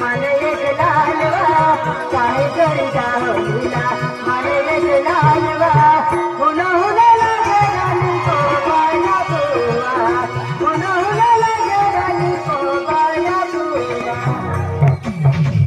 मन एक लालवा काय करी